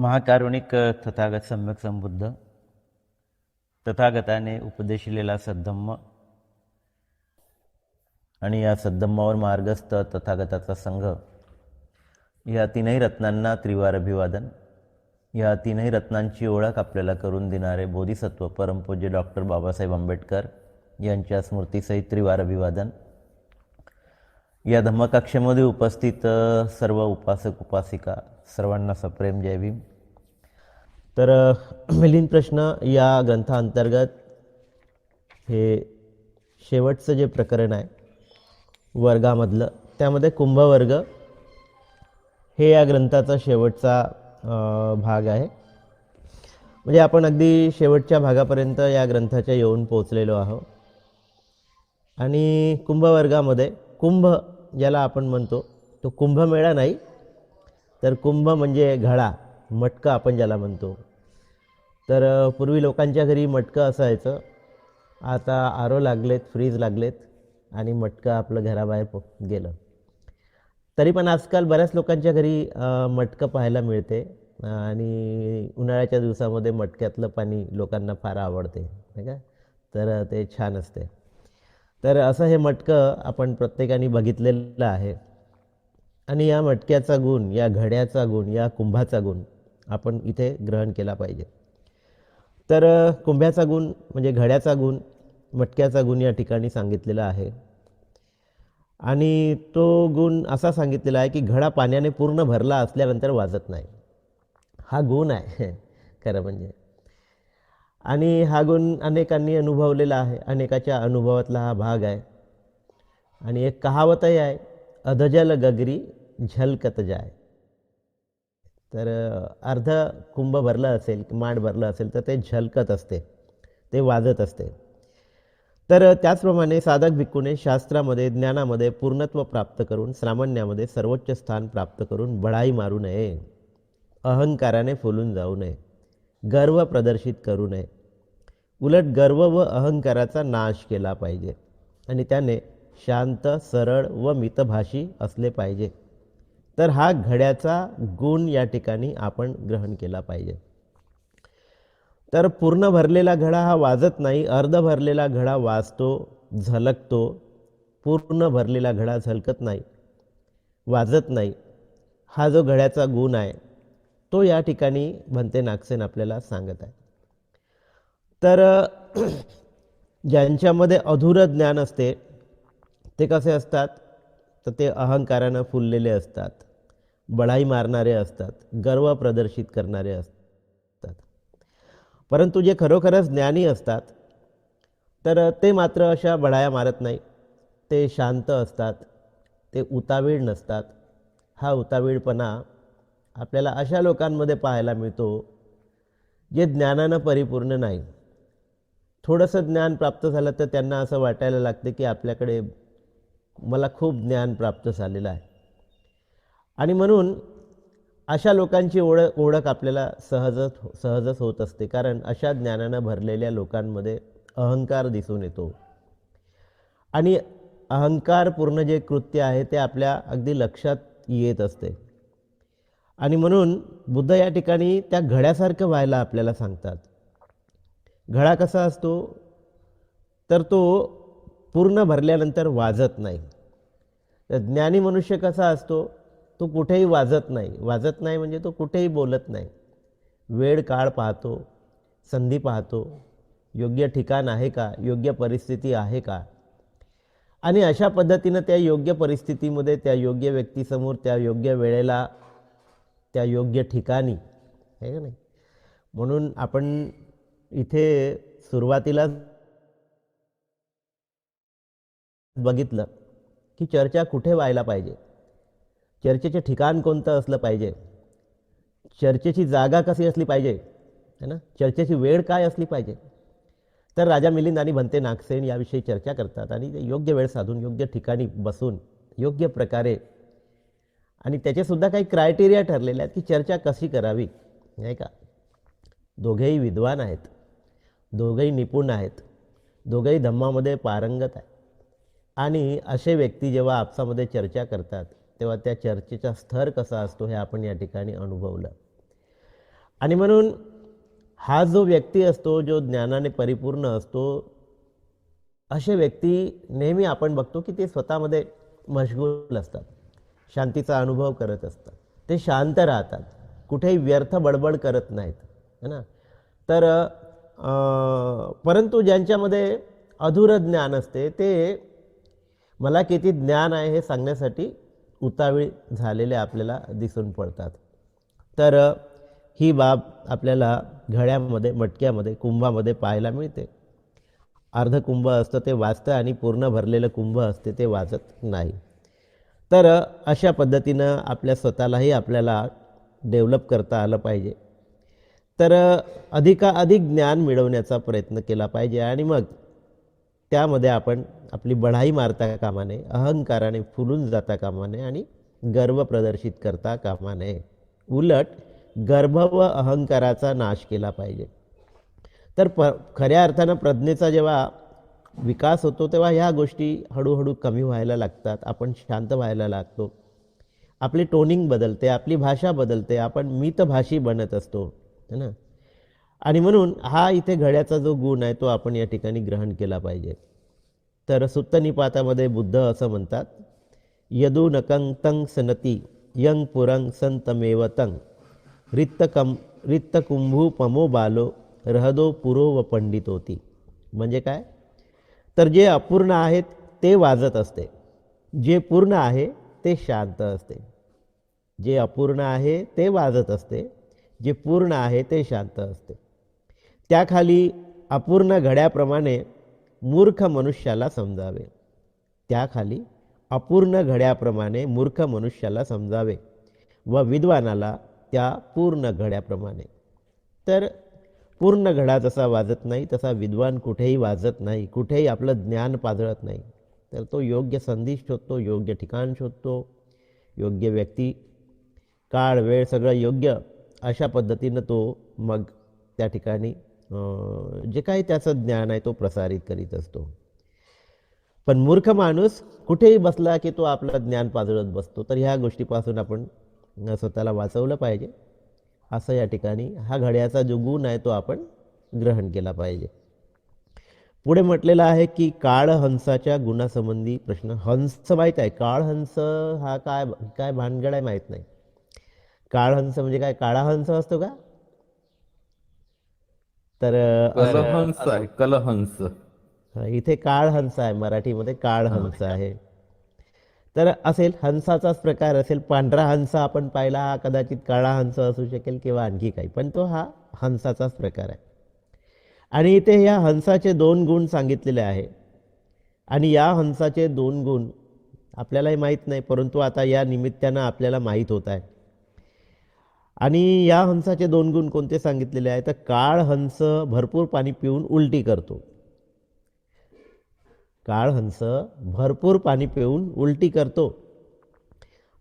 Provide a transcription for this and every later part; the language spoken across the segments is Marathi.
महाकारुणिक तथागत सम्यक संबुद्ध तथागताने उपदेशिलेला सद्धम्म आणि या सद्धम्मावर मार्गस्थ तथागताचा संघ या तीनही रत्नांना त्रिवार अभिवादन या तीनही रत्नांची ओळख आपल्याला करून देणारे बोधिसत्व परमपूज्य डॉक्टर बाबासाहेब आंबेडकर यांच्या स्मृतीसहित त्रिवार अभिवादन या धम्मकक्षेमध्ये उपस्थित सर्व उपासक उपासिका सर्वांना सप्रेम जय भीम. तर मिलिंद प्रश्न या ग्रंथांतर्गत हे शेवटचं जे प्रकरण आहे वर्गामधलं त्यामध्ये कुंभवर्ग हे या ग्रंथाचा शेवटचा भाग आहे. म्हणजे आपण अगदी शेवटच्या भागापर्यंत या ग्रंथाच्या येऊन पोचलेलो आहोत. आणि कुंभवर्गामध्ये कुंभ ज्याला आपण म्हणतो तो कुंभमेळा नाही तर कुंभ म्हणजे घडा मटका आपण ज्याला म्हणतो. तर पूर्वी लोकांच्या घरी मटकं असायचं. आता आरो लागलेत फ्रीज लागलेत आणि मटकं आपलं घराबाहेर प गेलं. तरी पण आजकाल बऱ्याच लोकांच्या घरी मटकं पाहायला मिळते आणि उन्हाळ्याच्या दिवसामध्ये मटक्यातलं पाणी लोकांना फार आवडते नाही का? तर ते छान असते. तर असं हे मटकं आपण प्रत्येकाने बघितलेलं आहे. आणि या मटक्याचा गुण या घड्याचा गुण या कुंभाचा गुण आपण इथे ग्रहण केला पाहिजे. तर कुंभ्याचा गुण म्हणजे घड्याचा गुण मटक्याचा गुण या ठिकाणी सांगितलेला आहे. आणि तो गुण असा सांगितलेला आहे की घडा पाण्याने पूर्ण भरला असल्यानंतर वाजत नाही. हा गुण आहे. खरं म्हणजे. आणि हा गुण अनेकांनी अनुभवलेला आहे. अनेकाच्या अनुभवातला हा भाग आहे. आणि एक कहावतही आहे अधजल गगरी झलकत जाय. तर अर्ध कुंभ भरलं असेल मांड भरलं असेल तर ते झलकत असते ते वाजत असते. तर त्याचप्रमाणे साधक भिक्खूने शास्त्रामध्ये ज्ञानामध्ये पूर्णत्व प्राप्त करून सामान्यामध्ये सर्वोच्च स्थान प्राप्त करून बढाई मारू नये. अहंकाराने फुलून जाऊ नये. गर्व प्रदर्शित करू नये. उलट गर्व व अहंकाराचा नाश केला पाहिजे आणि त्याने शांत सरळ व मितभाषी असले पाहिजे. तर हा घड्याचा गुण या ठिकाणी आपण ग्रहण केला पाहिजे. तर पूर्ण भरलेला घडा हा वाजत नाही अर्ध भरलेला घडा वाजतो झलकतो पूर्ण भरलेला घडा झलकत नाही वाजत नाही. हा जो घड्याचा गुण आहे तो या ठिकाणी भंते नागसेन आपल्याला सांगत आहे. तर ज्यांच्यामध्ये अधुरं ज्ञान असते ते कसे असतात? तर ते अहंकारानं फुललेले असतात. बढाई मारणारे असतात. गर्व प्रदर्शित करणारे असतात. परंतु जे खरोखरच ज्ञानी असतात तर ते मात्र अशा बढाया मारत नाही. ते शांत असतात. ते उतावीळ नसतात. हा उतावीळपणा आपल्याला अशा लोकांमध्ये पाहायला मिळतो जे ज्ञानानं परिपूर्ण नाही. थोडंसं ज्ञान प्राप्त झालं तर त्यांना असं वाटायला लागते की आपल्याकडे मला खूप ज्ञान प्राप्त झालेलं आहे. आणि म्हणून अशा लोकांची ओळख ओळख आपल्याला सहजच सहजच होत असते. कारण अशा ज्ञानानं भरलेल्या लोकांमध्ये अहंकार दिसून येतो. आणि अहंकारपूर्ण जे कृत्य आहे ते आपल्या अगदी लक्षात येत असते. आणि म्हणून बुद्ध या ठिकाणी त्या घड्यासारखं व्हायला आपल्याला सांगतात. घडा कसा असतो? तर तो पूर्ण भरल्यानंतर वाजत नाही. तर ज्ञानी मनुष्य कसा असतो? तो कुठेही वाजत नाही. वाजत नाही म्हणजे तो कुठेही बोलत नाही. वेळ काळ पाहतो संधी पाहतो. योग्य ठिकाण आहे का? योग्य परिस्थिती आहे का? आणि अशा पद्धतीनं त्या योग्य परिस्थितीमध्ये त्या योग्य व्यक्तीसमोर त्या योग्य वेळेला त्या योग्य ठिकाणी आहे का नाही? म्हणून आपण इथे सुरुवातीलाच बघितलं की चर्चा कुठे व्हायला पाहिजे? चर्चेचे ठिकाण कोणतं असलं पाहिजे? चर्चेची जागा कशी असली पाहिजे? है ना? चर्चेची वेळ काय असली पाहिजे? तर राजा मिलिंद आणि भंते नागसेन याविषयी चर्चा करतात आणि ते योग्य वेळ साधून योग्य ठिकाणी बसून योग्य प्रकारे आणि त्याचेसुद्धा काही क्रायटेरिया ठरलेले आहेत की चर्चा कशी करावी नाही का? दोघेही विद्वान आहेत. दोघेही निपुण आहेत. दोघेही धम्मामध्ये पारंगत आहेत. आणि असे व्यक्ती जेव्हा आपसामध्ये चर्चा करतात तेव्हा त्या चर्चेचा स्तर कसा असतो हे आपण या ठिकाणी अनुभवलं. आणि म्हणून हा जो व्यक्ती असतो जो ज्ञानाने परिपूर्ण असतो असे व्यक्ती नेहमी आपण बघतो की ते स्वतःमध्ये मशगूल असतात शांतीचा अनुभव करत असतात. ते शांत राहतात कुठेही व्यर्थ बडबड करत नाहीत है ना? तर परंतु ज्यांच्यामध्ये अधुरं ज्ञान असते ते मला किती ज्ञान आहे हे सांगण्यासाठी उतावीळ झालेले आपल्याला दिसून पडतात. तर ही बाब आपल्याला घड्यामध्ये मटक्यामध्ये कुंभामध्ये पाहायला मिळते. अर्ध कुंभ असतं ते वाचतं आणि पूर्ण भरलेलं कुंभ असते ते वाचत नाही. तर अशा पद्धतीनं आपल्या स्वतःलाही आपल्याला डेव्हलप करता आलं पाहिजे. तर अधिकाधिक ज्ञान मिळवण्याचा प्रयत्न केला पाहिजे आणि मग त्यामध्ये आपण आपली बढाई मारता कामा नये अहंकाराने फुलून जाता कामा नये आणि गर्व प्रदर्शित करता कामा नये उलट गर्भ व अहंकाराचा नाश केला पाहिजे. तर प खऱ्या अर्थानं प्रज्ञेचा जेव्हा विकास होतो तेव्हा ह्या गोष्टी हळूहळू कमी व्हायला लागतात. आपण शांत व्हायला लागतो. आपली टोनिंग बदलते आपली भाषा बदलते. आपण मितभाषी बनत असतो. है ना? आणि म्हणून हा इथे घड्याचा जो गुण आहे तो आपण या ठिकाणी ग्रहण केला पाहिजे. तर सुत्तनिपातामध्ये बुद्ध असं म्हणतात यदू नकं तंग सनती यंग पुरंग संतमेव तंग रित्तकम रित्तकुंभू पमो बालो रहदो पुरो व पंडित होती म्हणजे काय? तर जे अपूर्ण आहेत ते वाजत असते. जे पूर्ण आहे ते शांत असते. जे अपूर्ण आहे ते वाजत असते. जे पूर्ण आहे ते शांत असते. त्याखाली अपूर्ण घड्याप्रमाणे मूर्ख मनुष्याला समजावे. त्याखाली अपूर्ण घड्याप्रमाणे मूर्ख मनुष्याला समजावे व विद्वानाला त्या पूर्ण घड्याप्रमाणे. तर पूर्ण घडा जसा वाजत नाही तसा विद्वान कुठेही वाजत नाही कुठेही आपलं ज्ञान पाजळत नाही. तर तो योग्य संधी शोधतो योग्य ठिकाण शोधतो योग्य व्यक्ती काळ वेळ सगळं योग्य अशा पद्धतीनं तो मग त्या ठिकाणी जे काही त्याचं ज्ञान आहे तो प्रसारित करीत असतो. पण मूर्ख माणूस कुठेही बसला की तो आपलं ज्ञान पाजळत बसतो. तर ह्या गोष्टीपासून आपण स्वतःला वाचवलं पाहिजे. असं या ठिकाणी हा घड्याचा जो गुण आहे तो आपण ग्रहण केला पाहिजे. पुढे म्हटलेलं आहे की काळ हंसाच्या गुणासंबंधी प्रश्न हंस माहीत आहे? काळ हंस हा काय काय भानगड आहे माहीत नाही. काळ हंस म्हणजे काय? काळा हंस असतो का? तर कलहंस आहे? कलहंस इथे काळ हंस आहे मराठीमध्ये काळ हंस आहे. तर असेल हंसाचाच प्रकार असेल पांढरा हंस आपण पाहिला हा कदाचित काळा हंस असू शकेल किंवा आणखी काही पण तो हा हंसाचाच प्रकार आहे. आणि इथे या हंसाचे दोन गुण सांगितलेले आहे. आणि या हंसाचे दोन गुण आपल्यालाही माहीत नाही परंतु आता या निमित्तानं आपल्याला माहीत होत आहे. आणि या हंसाचे दोन गुण कोणते सांगितलेले आहे तर काळ हंस भरपूर पाणी पिऊन उलटी करतो. काळ हंस भरपूर पाणी पिऊन उलटी करतो.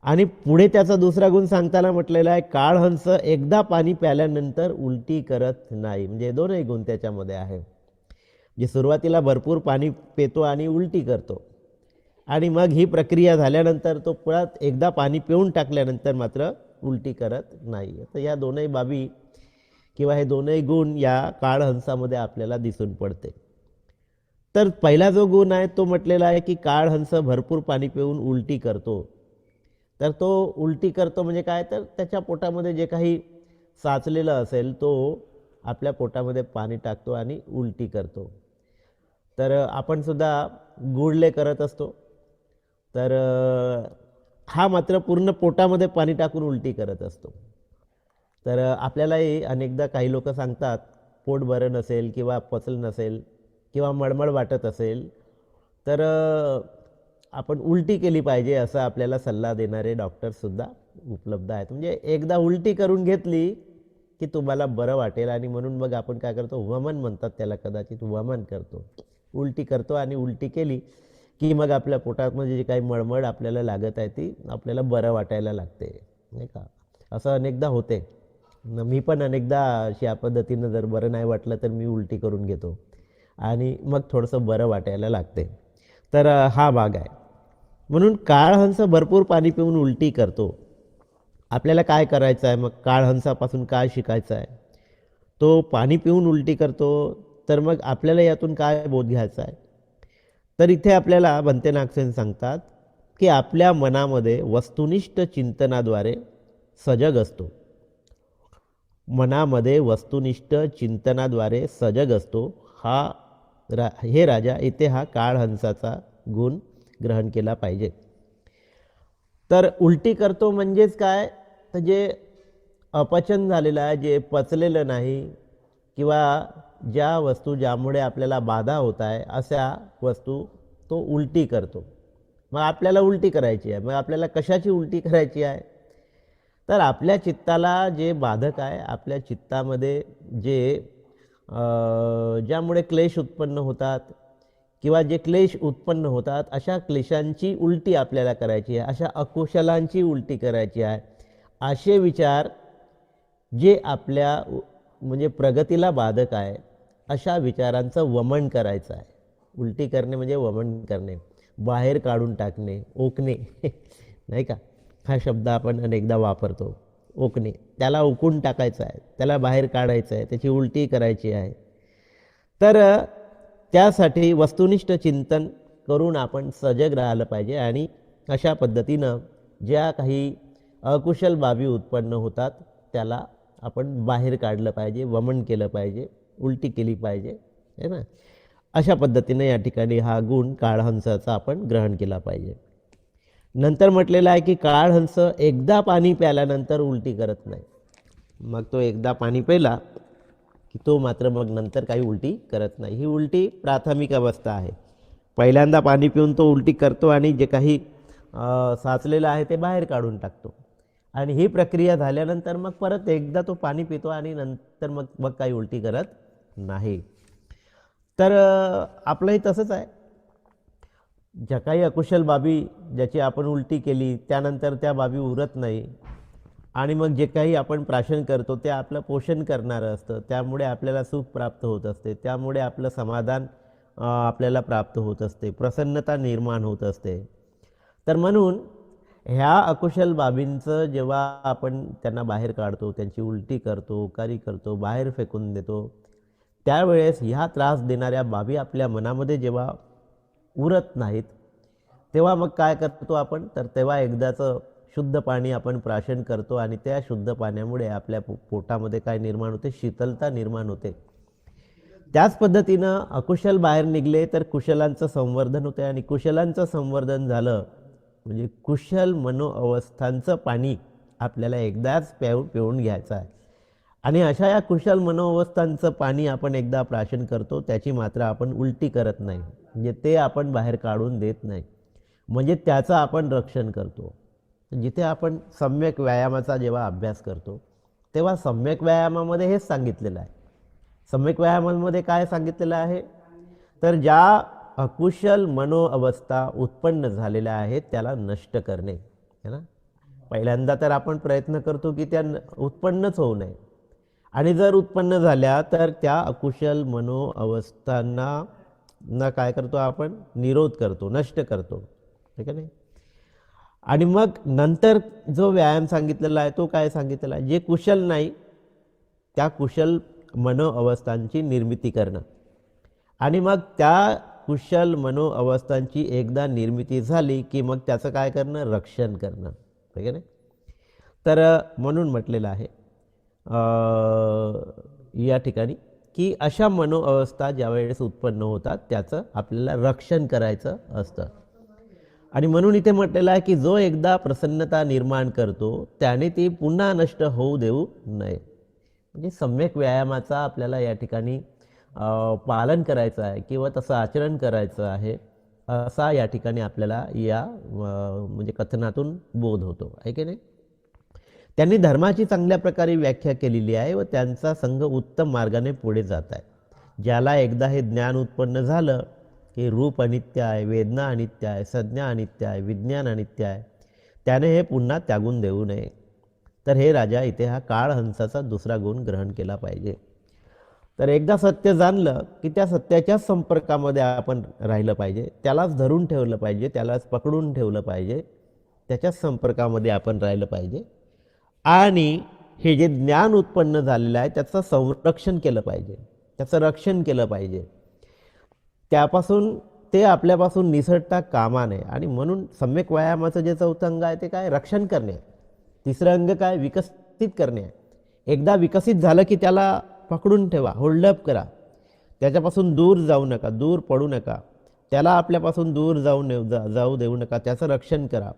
आणि पुढे त्याचा दुसरा गुण सांगताना म्हटलेला आहे काळ हंस एकदा पाणी प्याल्यानंतर उलटी करत नाही. म्हणजे दोनही गुण त्याच्यामध्ये आहे. जे सुरुवातीला भरपूर पाणी पितो आणि उलटी करतो. आणि मग ही प्रक्रिया झाल्यानंतर तो परत एकदा पाणी पिऊन टाकल्यानंतर मात्र उलटी करत नाही तर या दोनही बाबी किंवा हे दोनही गुण या काळहंसामध्ये आपल्याला दिसून पडते. तर पहिला जो गुण आहे तो म्हटलेला आहे की काळहंस भरपूर पाणी पिऊन उलटी करतो. तर तो उलटी करतो म्हणजे काय? तर त्याच्या पोटामध्ये जे काही साचलेलं असेल तो आपल्या पोटामध्ये पाणी टाकतो आणि उलटी करतो. तर आपण सुद्धा गुळले करत असतो. तर हा मात्र पूर्ण पोटामध्ये पाणी टाकून उलटी करत असतो. तर आपल्यालाही अनेकदा काही लोक सांगतात पोट बरं नसेल किंवा पचल नसेल किंवा मळमळ वाटत असेल तर आपण उलटी केली पाहिजे असं आपल्याला सल्ला देणारे डॉक्टरसुद्धा उपलब्ध आहेत. म्हणजे एकदा उलटी करून घेतली की तुम्हाला बरं वाटेल आणि म्हणून मग आपण काय करतो वमन म्हणतात त्याला कदाचित वमन करतो. उलटी करतो आणि उलटी केली की मग आपल्या पोटामध्ये जी काही मळमळ आपल्याला लागत आहे ती आपल्याला बरं वाटायला लागते नाही का? असं अनेकदा होते. मी पण अनेकदा अशी या पद्धतीनं जर बरं नाही वाटलं तर मी उलटी करून घेतो आणि मग थोडंसं बरं वाटायला लागते. तर हा भाग आहे. म्हणून काळहंस भरपूर पाणी पिऊन उलटी करतो. आपल्याला काय करायचं आहे? मग काळहंसापासून काय शिकायचं आहे? तो पाणी पिऊन उलटी करतो तर मग आपल्याला यातून काय बोध घ्यायचा आहे? तर इथे आपल्याला भंते नागसेन सांगतात की आपल्या मनामध्ये वस्तुनिष्ठ चिंतनाद्वारे सजग असतो. मनामध्ये वस्तुनिष्ठ चिंतनाद्वारे सजग असतो. हा रा हे राजा इथे हा काळहंसाचा गुण ग्रहण केला पाहिजे. तर उलटी करतो म्हणजेच काय? तर जे अपचन झालेलं आहे जे पचलेलं नाही किंवा ज्या वस्तू ज्यामुळे आपल्याला बाधा होत आहे अशा वस्तू तो उलटी करतो. मग आपल्याला उलटी करायची आहे. मग आपल्याला कशाची उलटी करायची आहे? तर आपल्या चित्ताला जे बाधक आहे आपल्या चित्तामध्ये जे ज्यामुळे क्लेश उत्पन्न होतात किंवा जे क्लेश उत्पन्न होतात अशा क्लेशांची उलटी आपल्याला करायची आहे. अशा अकुशलांची उलटी करायची आहे. असे विचार जे आपल्या म्हणजे प्रगतीला बाधक आहे अशा विचारांचं वमन करायचं आहे. उलटी करणे म्हणजे वमन करणे. बाहेर काढून टाकणे ओकणे. नाही का? हा शब्द आपण अनेकदा वापरतो. ओकणे. त्याला ओकून टाकायचं आहे. त्याला बाहेर काढायचं आहे. त्याची उलटी करायची आहे. तर त्यासाठी वस्तुनिष्ठ चिंतन करून आपण सजग राहिलं पाहिजे आणि अशा पद्धतीनं ज्या काही अकुशल बाबी उत्पन्न होतात त्याला आपण बाहेर काढलं पाहिजे वमन केलं पाहिजे. उलटी केली पाहिजे है ना? अशा पद्धतीनं या ठिकाणी हा गुण काळहंसाचा आपण ग्रहण केला पाहिजे. नंतर म्हटलेलं आहे की काळहंस एकदा पाणी प्याल्यानंतर उलटी करत नाही. मग तो एकदा पाणी प्याला की तो मात्र मग नंतर काही उलटी करत नाही. ही उलटी प्राथमिक अवस्था आहे. पहिल्यांदा पाणी पिऊन तो उलटी करतो आणि जे काही साचलेलं आहे ते बाहेर काढून टाकतो. आणि ही प्रक्रिया झाल्यानंतर मग परत एकदा तो पाणी पितो आणि नंतर मग मग काही उलटी करत नाही. तर आपलंही तसंच आहे. ज्या काही अकुशल बाबी ज्याची आपण उलटी केली त्यानंतर त्या बाबी उरत नाही. आणि मग जे काही आपण प्राशन करतो ते आपलं पोषण करणारं असतं. त्यामुळे आपल्याला सुख प्राप्त होत असते. त्यामुळे आपलं समाधान आपल्याला प्राप्त होत असते. प्रसन्नता निर्माण होत असते. तर म्हणून ह्या अकुशल बाबींचं जेव्हा आपण त्यांना बाहेर काढतो त्यांची उलटी करतो उकारी करतो बाहेर फेकून देतो त्यावेळेस ह्या त्रास देणाऱ्या बाबी आपल्या मनामध्ये जेव्हा उरत नाहीत तेव्हा मग काय करतो आपण? तर तेव्हा एकदाचं शुद्ध पाणी आपण प्राशन करतो आणि त्या शुद्ध पाण्यामुळे आपल्या पो पोटामध्ये काय निर्माण होते? शीतलता निर्माण होते. त्याच पद्धतीनं अकुशल बाहेर निघले तर कुशलांचं संवर्धन होते आणि कुशलांचं संवर्धन झालं म्हणजे कुशल मनोअवस्थांचं पाणी आपल्याला एकदाच प्याऊ पिऊन घ्यायचं आहे. आणि अशा या कुशल मनोवस्थांचं पाणी आपण एकदा प्राशन करतो त्याची मात्र आपण उलटी करत नाही. म्हणजे ते आपण बाहेर काढून देत नाही. म्हणजे त्याचं आपण रक्षण करतो. जिथे आपण सम्यक व्यायामाचा जेव्हा अभ्यास करतो तेव्हा सम्यक व्यायामामध्ये हेच सांगितलेलं आहे. सम्यक व्यायामामध्ये काय सांगितलेलं आहे? तर ज्या अकुशल मनोअवस्था उत्पन्न झालेल्या आहेत त्याला नष्ट करणे. है ना? पहिल्यांदा तर आपण प्रयत्न करतो की त्या न- उत्पन्नच होऊ नये. आणि जर उत्पन्न झाल्या तर त्या अकुशल मनोअवस्थांना ना काय करतो आपण? निरोध करतो नष्ट करतो. ठीक आहे नाही? आणि मग नंतर जो व्यायाम सांगितलेला आहे तो काय सांगितलेला आहे? जे कुशल नाही त्या कुशल मनोअवस्थांची निर्मिती करणं. आणि मग त्या कुशल मनोअवस्थांची एकदा निर्मिती झाली की मग त्याचं काय करणं? रक्षण करणं. ठीक आहे ना तर म्हणून म्हटलेलं आहे या ठिकाणी की अशा मनोअवस्था ज्यावेळेस उत्पन्न होतात त्याचं आपल्याला रक्षण करायचं असतं. आणि म्हणून इथे म्हटलेलं आहे की जो एकदा प्रसन्नता निर्माण करतो त्याने ती पुन्हा नष्ट होऊ देऊ नये. म्हणजे सम्यक व्यायामाचा आपल्याला या ठिकाणी पालन करायचं आहे किंवा तसं आचरण करायचं आहे असा या ठिकाणी आपल्याला या म्हणजे कथनातून बोध होतो. आहे की नाही? त्यांनी धर्माची चांगल्या प्रकारे व्याख्या केलेली आहे व त्यांचा संघ उत्तम मार्गाने पुढे जात आहे. ज्याला एकदा हे ज्ञान उत्पन्न झालं की रूप अनित्य आहे वेदना अनित्य आहे संज्ञा अनित्य आहे विज्ञान अनित्य आहे त्याने हे पुन्हा त्यागून देऊ नये. तर हे राजा इथे हा काळहंसाचा दुसरा गुण ग्रहण केला पाहिजे. तर एकदा सत्य जाणलं की त्या सत्याच्याच संपर्कामध्ये आपण राहिलं पाहिजे त्यालाच धरून ठेवलं पाहिजे त्यालाच पकडून ठेवलं पाहिजे त्याच्याच संपर्कामध्ये आपण राहिलं पाहिजे. आणि हे जे ज्ञान उत्पन्न झालेलं आहे त्याचं संरक्षण केलं पाहिजे. त्याचं रक्षण केलं पाहिजे. त्यापासून ते आपल्यापासून निसटता कामा नये आणि म्हणून सम्यक व्यायामाचं जे चौथं अंग आहे ते काय? रक्षण करणे. तिसरं अंग काय? विकसित करणे. आहे. एकदा विकसित झालं की त्याला पकडून ठेवा होल्डअप करा. त्याच्यापासून दूर जाऊ नका दूर पडू नका. त्याला आपल्यापासून दूर जाऊ ने जा जाऊ देऊ नका. त्याचं रक्षण करा.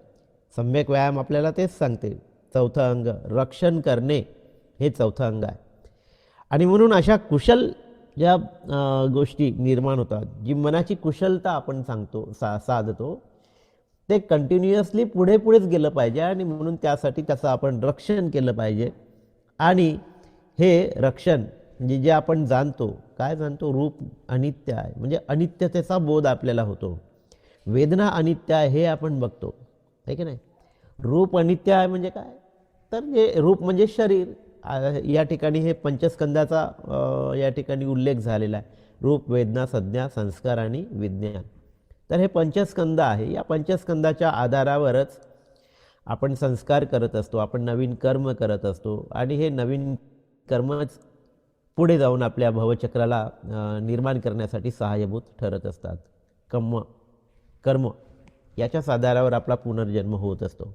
सम्यक व्यायाम आपल्याला तेच सांगते. चौथं अंग रक्षण करणे हे चौथं अंग आहे. आणि म्हणून अशा कुशल ज्या गोष्टी निर्माण होतात जी मनाची कुशलता आपण सांगतो सा साधतो ते कंटिन्युअसली पुढे पुढेच गेलं पाहिजे आणि म्हणून त्यासाठी त्याचं आपण रक्षण केलं पाहिजे. आणि हे रक्षण म्हणजे जे आपण जाणतो काय जाणतो? रूप अनित्य आहे. म्हणजे अनित्यतेचा बोध आपल्याला होतो. वेदना अनित्य आहे हे आपण बघतो. आहे की नाही? रूप अनित्य आहे म्हणजे काय? तर हे रूप म्हणजे शरीर. या ठिकाणी हे पंचस्कंदाचा या ठिकाणी उल्लेख झालेला आहे. रूप वेदना संज्ञा संस्कार आणि विज्ञान. तर हे पंचस्कंद आहे. या पंचस्कंदाच्या आधारावरच आपण संस्कार करत असतो आपण नवीन कर्म करत असतो आणि हे नवीन कर्मच पुढे जाऊन आपल्या भवचक्राला निर्माण करण्यासाठी सहाय्यभूत ठरत असतात. कम कर्म याच्याच आधारावर आपला पुनर्जन्म होत असतो.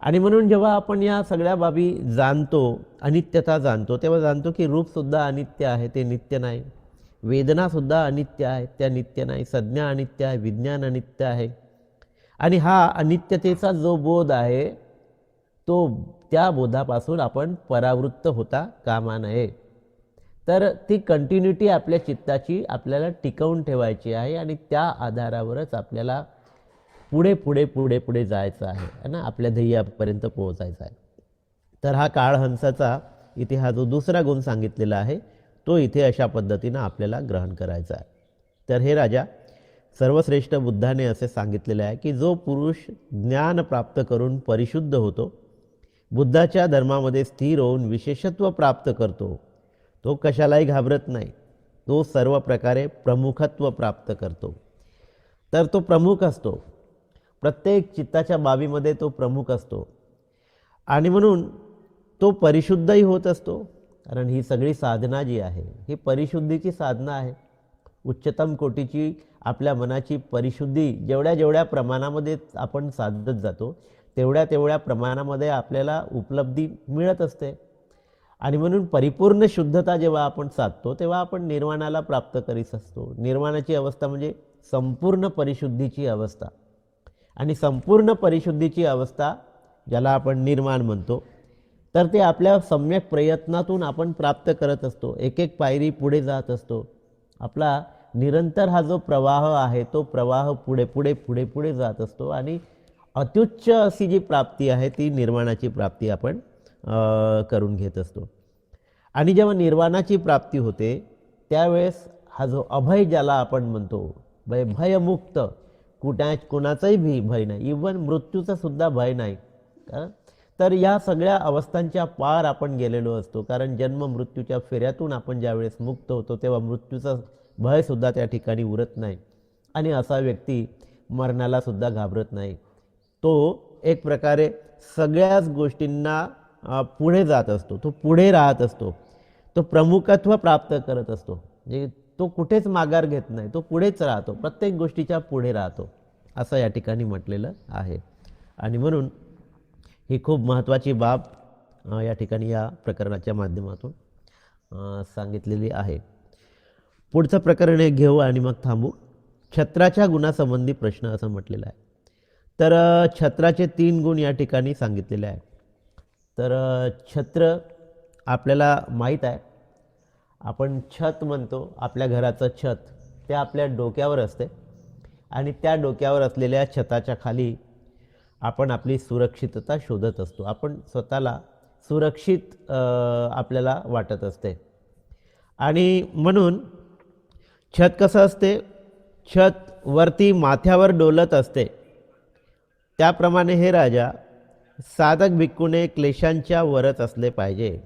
आणि म्हणून जेव्हा आपण या सगळ्या बाबी जाणतो अनित्यता जाणतो तेव्हा जाणतो की रूपसुद्धा अनित्य आहे ते नित्य नाही. वेदनासुद्धा अनित्य आहे त्या नित्य नाही. संज्ञा अनित्य आहे विज्ञान अनित्य आहे. आणि हा अनित्यतेचा जो बोध आहे तो त्या बोधापासून आपण परावृत्त होता कामा नये. तर ती कंटिन्युटी आपल्या चित्ताची आपल्याला टिकवून ठेवायची आहे आणि त्या आधारावरच आपल्याला पुढे पुढे पुढे पुढे जायचं आहे ना? आपल्या ध्येयापर्यंत पोहोचायचं आहे. तर हा काळहंसाचा इथे हा जो दुसरा गुण सांगितलेला आहे तो इथे अशा पद्धतीनं आपल्याला ग्रहण करायचा आहे. तर हे राजा सर्वश्रेष्ठ बुद्धाने असे सांगितलेले आहे की जो पुरुष ज्ञान प्राप्त करून परिशुद्ध होतो बुद्धाच्या धर्मामध्ये स्थिर होऊन विशेषत्व प्राप्त करतो तो कशालाही घाबरत नाही. तो सर्व प्रकारे प्रमुखत्व प्राप्त करतो. तर तो प्रमुख असतो. प्रत्येक चित्ताच्या बाबीमध्ये तो प्रमुख असतो. आणि म्हणून तो परिशुद्धही होत असतो कारण ही सगळी साधना जी आहे ही परिशुद्धीची साधना आहे. उच्चतम कोटीची आपल्या मनाची परिशुद्धी जेवढ्या जेवढ्या प्रमाणामध्ये आपण साधत जातो तेवढ्या तेवढ्या प्रमाणामध्ये आपल्याला उपलब्धी मिळत असते. आणि म्हणून परिपूर्ण शुद्धता जेव्हा आपण साधतो तेव्हा आपण निर्वाणाला प्राप्त करीत असतो. निर्वाणाची अवस्था म्हणजे संपूर्ण परिशुद्धीची अवस्था. आणि संपूर्ण परिशुद्धीची अवस्था ज्याला आपण निर्माण म्हणतो तर ते आपल्या सम्यक प्रयत्नातून आपण प्राप्त करत असतो. एक एक पायरी पुढे जात असतो. आपला निरंतर हा जो प्रवाह आहे तो प्रवाह पुढे पुढे पुढे पुढे जात असतो आणि अत्युच्च अशी जी प्राप्ती आहे ती निर्वाणाची प्राप्ती आपण करून घेत असतो. आणि जेव्हा निर्वाणाची प्राप्ती होते त्यावेळेस हा जो अभय ज्याला आपण म्हणतो भय भयमुक्त कुठा कोणाचाही भी भय नाही. इवन मृत्यूचा सुद्धा भय नाही. कारण तर या सगळ्या अवस्थांच्या पार आपण गेलेलो असतो. कारण जन्म मृत्यूच्या फेऱ्यातून आपण ज्यावेळेस मुक्त होतो तेव्हा मृत्यूचा भयसुद्धा त्या ठिकाणी उरत नाही. आणि असा व्यक्ती मरणाला सुद्धा घाबरत नाही. तो एक प्रकारे सगळ्याच गोष्टींना पुढे जात असतो. तो पुढे राहत असतो. तो प्रमुखत्व प्राप्त करत असतो. म्हणजे तो कुठेच माघार घेत नाही. तो पुढेच राहतो. प्रत्येक गोष्टीच्या पुढे राहतो. असं या ठिकाणी म्हटलेलं आहे. आणि म्हणून ही खूप महत्त्वाची बाब या ठिकाणी या प्रकरणाच्या माध्यमातून सांगितलेली आहे. पुढचं प्रकरण एक घेऊ आणि मग थांबू. छत्राच्या गुणासंबंधी प्रश्न असं म्हटलेला आहे. तर छत्राचे तीन गुण या ठिकाणी सांगितलेले आहे. तर छत्र आपल्याला माहीत आहे. आपण छत म्हणतो आपल्या घराचं छत ते आपल्या डोक्यावर असते. आणि त्या डोक्यावर असलेल्या छताच्या खाली आपण आपली सुरक्षितता शोधत असतो. आपण स्वतःला सुरक्षित आपल्याला वाटत असते. आणि म्हणून छत कसं असते? छत वरती माथ्यावर डोलत असते. त्याप्रमाणे हे राजा साधक भिक्कूने क्लेशांच्या वरच असले पाहिजे.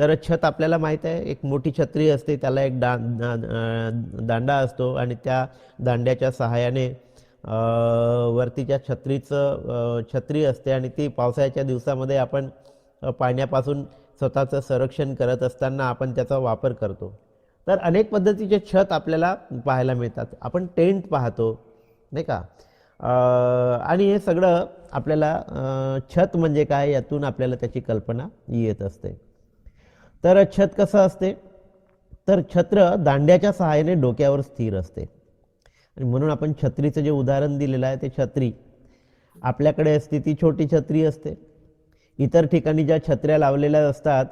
तर छत आपल्याला माहीत आहे एक मोठी छत्री असते त्याला एक डा दांडा असतो आणि त्या दांड्याच्या सहाय्याने वरतीच्या छत्रीचं छत्री असते आणि ती पावसाळ्याच्या दिवसामध्ये आपण पाण्यापासून स्वतःचं संरक्षण करत असताना आपण त्याचा वापर करतो. तर अनेक पद्धतीचे छत आपल्याला पाहायला मिळतात. आपण टेंट पाहतो नाही का? आणि हे सगळं आपल्याला छत म्हणजे काय यातून आपल्याला त्याची कल्पना येत असते. तर छत कसं असते? तर छत्र दांड्याच्या सहाय्याने डोक्यावर स्थिर असते. आणि म्हणून आपण छत्रीचं जे उदाहरण दिलेलं आहे ते छत्री. आपल्याकडे असते ती छोटी छत्री असते. इतर ठिकाणी ज्या छत्र्या लावलेल्या असतात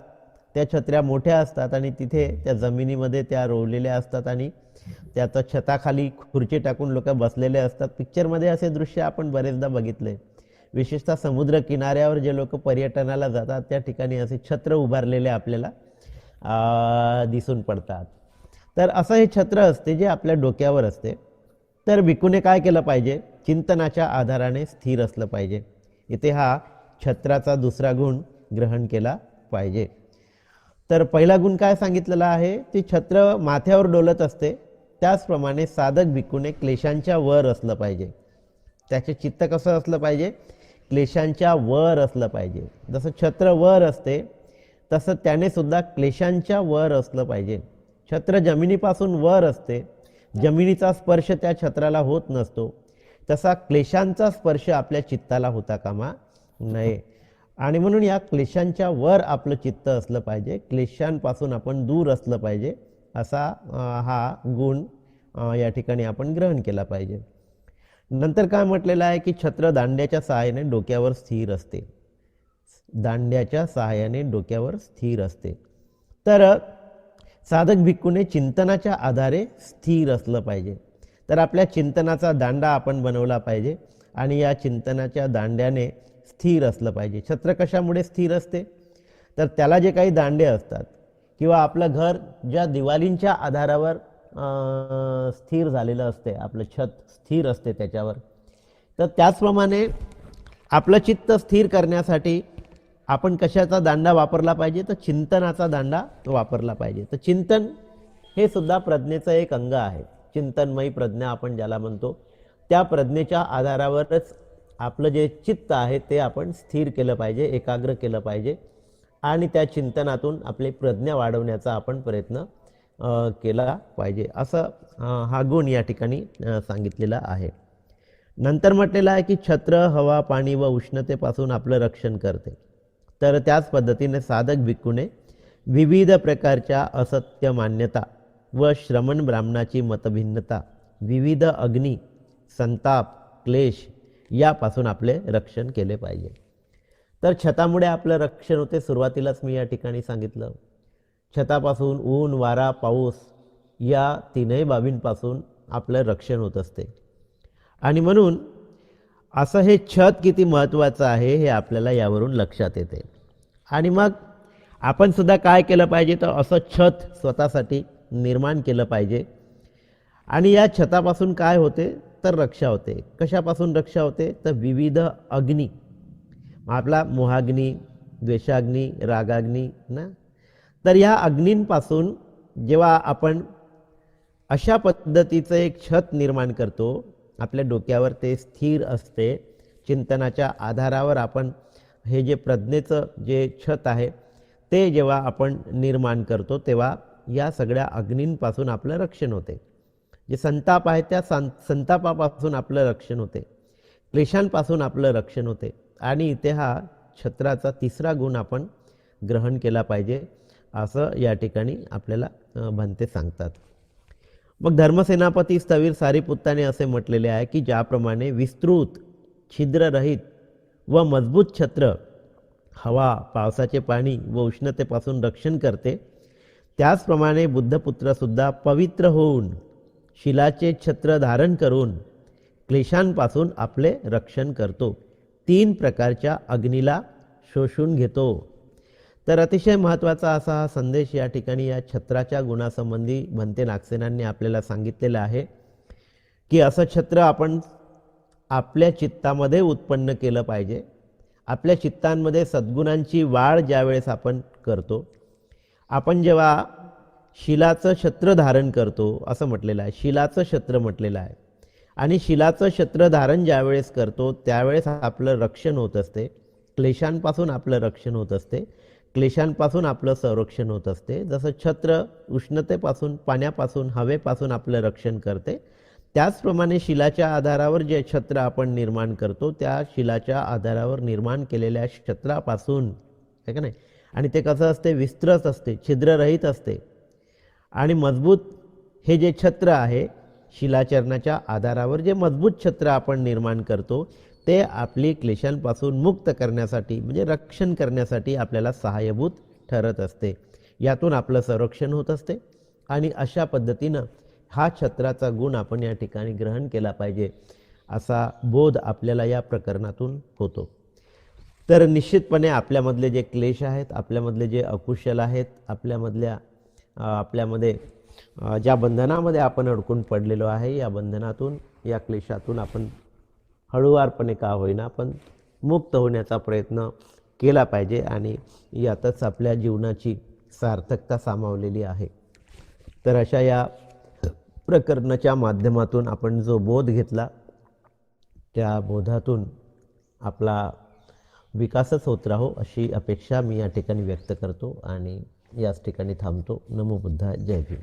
त्या छत्र्या मोठ्या असतात आणि तिथे त्या जमिनीमध्ये त्या रोवलेल्या असतात आणि त्याचा छताखाली खुर्ची टाकून लोक बसलेले असतात. पिक्चरमध्ये असे दृश्य आपण बरेचदा बघितले विशेषतः समुद्र किनाऱ्यावर जे लोक पर्यटनाला जातात त्या ठिकाणी असे छत्र उभारलेले आपल्याला दिसून पडतात. तर असं हे छत्र असते जे आपल्या डोक्यावर असते. तर भिकूने काय केलं पाहिजे? चिंतनाच्या आधाराने स्थिर असलं पाहिजे. इथे हा छत्राचा दुसरा गुण ग्रहण केला पाहिजे. तर पहिला गुण काय सांगितलेला आहे? ती छत्र माथ्यावर डोलत असते. त्याचप्रमाणे साधक भिकूने क्लेशांच्या वर असलं पाहिजे. त्याचे चित्त कसं असलं पाहिजे? क्लेशांच्या वर असलं पाहिजे. जसं छत्र वर असते तसं त्याने सुद्धा क्लेशांच्या वर असलं पाहिजे. छत्र जमिनीपासून वर असते. जमिनीचा स्पर्श त्या छत्राला होत नसतो. तसा क्लेशांचा स्पर्श आपल्या चित्ताला होता कामा नये. आणि म्हणून या क्लेशांच्या वर आपलं चित्त असलं पाहिजे. क्लेशांपासून आपण दूर असलं पाहिजे असा हा गुण या ठिकाणी आपण ग्रहण केला पाहिजे. नंतर काय म्हटलेलं आहे की छत्र दांड्याच्या सहाय्याने डोक्यावर स्थिर असते. दांड्याच्या सहाय्याने डोक्यावर स्थिर असते. तर साधक भिक्खूने चिंतनाच्या आधारे स्थिर असलं पाहिजे. तर आपल्या चिंतनाचा दांडा आपण बनवला पाहिजे आणि या चिंतनाच्या दांड्याने स्थिर असलं पाहिजे. छत्र कशामुळे स्थिर असते? तर त्याला जे काही दांडे असतात किंवा आपलं घर ज्या दिवालींच्या आधारावर स्थिर झालेलं असते. आपलं छत स्थिर असते त्याच्यावर. तर त्याचप्रमाणे आपलं चित्त स्थिर करण्यासाठी आपण कशाचा दांडा वापरला पाहिजे? तर चिंतनाचा दांडा वापरला पाहिजे. तर चिंतन हे सुद्धा प्रज्ञेचं एक अंग आहे. चिंतनमयी प्रज्ञा आपण ज्याला म्हणतो त्या प्रज्ञेच्या आधारावरच आपलं जे चित्त आहे ते आपण स्थिर केलं पाहिजे एकाग्र केलं पाहिजे आणि त्या चिंतनातून आपली प्रज्ञा वाढवण्याचा आपण प्रयत्न केला पाहिजे. असं हा गुण या ठिकाणी सांगितलेला आहे. नंतर म्हटलेलं आहे की छत्र हवा पाणी व उष्णतेपासून आपलं रक्षण करते. तर त्याच पद्धतीने साधक भिक्खूने विविध प्रकारच्या असत्य मान्यता व श्रमण ब्राह्मणाची मतभिन्नता विविध अग्नी संताप क्लेश यापासून आपले रक्षण केले पाहिजे. तर छतामुळे आपलं रक्षण होते. सुरुवातीलाच मी या ठिकाणी सांगितलं. छतापासून ऊन वारा पाऊस या तीनही बाबींपासून आपलं रक्षण होत असते. आणि म्हणून असं हे छत किती महत्त्वाचं आहे हे आपल्याला यावरून लक्षात येते. आणि मग आपण सुद्धा काय केलं पाहिजे? तर असं छत स्वतःसाठी निर्माण केलं पाहिजे. आणि या छतापासून काय होते? तर रक्षा होते. कशापासून रक्षा होते? तर विविध अग्नी. आपला मोहाग्नी द्वेषाग्नी रागाग्नी ना? तर ह्या अग्नींपासून जेव्हा आपण अशा पद्धतीचं एक छत निर्माण करतो आपल्या डोक्यावर ते स्थिर असते चिंतनाच्या आधारावर आपण हे जे प्रज्ञेचं जे छत आहे ते जेव्हा आपण निर्माण करतो तेव्हा या सगळ्या अग्नींपासून आपलं रक्षण होते. जे संताप आहे त्या सं संतापापासून आपलं रक्षण होते. क्लेशांपासून आपलं रक्षण होते. आणि इथे हा छत्राचा तिसरा गुण आपण ग्रहण केला पाहिजे. असं या ठिकाणी आपल्याला भंते सांगतात. मग धर्मसेनापती स्थवीर सारीपुत्ताने असे म्हटलेले आहे की ज्याप्रमाणे विस्तृत छिद्ररहित व मजबूत छत्र हवा पावसाचे पाणी व उष्णतेपासून रक्षण करते त्याचप्रमाणे बुद्धपुत्रसुद्धा पवित्र होऊन शिलाचे छत्र धारण करून क्लेशांपासून आपले रक्षण करतो. तीन प्रकारच्या अग्नीला शोषून घेतो. तर अतिशय महत्त्वाचा असा हा संदेश या ठिकाणी या छत्राच्या गुणासंबंधी भंते नागसेनांनी आपल्याला सांगितलेलं आहे की असं छत्र आपण आपल्या चित्तामध्ये उत्पन्न केलं पाहिजे. आपल्या चित्तांमध्ये सद्गुणांची वाढ ज्यावेळेस आपण करतो आपण जेव्हा शिलाचं छत्र धारण करतो असं म्हटलेलं आहे शिलाचं छत्र म्हटलेलं आहे. आणि शिलाचं छत्र धारण ज्यावेळेस करतो त्यावेळेस आपलं रक्षण होत असते. क्लेशांपासून आपलं रक्षण होत असते. क्लेशांपासून आपलं संरक्षण होत असते. जसं छत्र उष्णतेपासून पाण्यापासून हवेपासून आपलं रक्षण करते. त्याचप्रमाणे शिलाच्या आधारावर जे छत्र आपण निर्माण करतो त्या शिलाच्या आधारावर निर्माण केलेल्या छत्रापासून आहे का नाही? आणि ते कसं असते? विस्तृत असते छिद्ररहित असते. आणि मजबूत हे जे छत्र आहे शिलाचरणाच्या आधारावर जे मजबूत छत्र आपण निर्माण करतो ते आपली क्लेशांपासून मुक्त करण्यासाठी म्हणजे रक्षण करण्यासाठी आपल्याला सहाय्यभूत ठरत असते. यातून आपलं संरक्षण होत असते आणि अशा पद्धतीनं हा छत्राचा गुण आपण या ठिकाणी ग्रहण केला पाहिजे असा बोध आपल्याला या प्रकरणातून होतो. तर निश्चितपणे आपल्यामधले जे क्लेश आहेत आपल्यामधले जे अकुशल आहेत आपल्यामधल्या आपल्यामध्ये ज्या बंधनामध्ये आपण अडकून पडलेलो आहे या बंधनातून या क्लेशातून आपण हळूवारपणे का होईना पण मुक्त होण्याचा प्रयत्न केला पाहिजे आणि यातच आपल्या जीवनाची सार्थकता सामावलेली आहे. तर अशा या प्रकरणाच्या माध्यमातून आपण जो बोध घेतला त्या बोधातून आपला विकासच होत राहो अशी अपेक्षा मी या ठिकाणी व्यक्त करतो आणि याच ठिकाणी थांबतो. नमो बुद्धा जय भीम.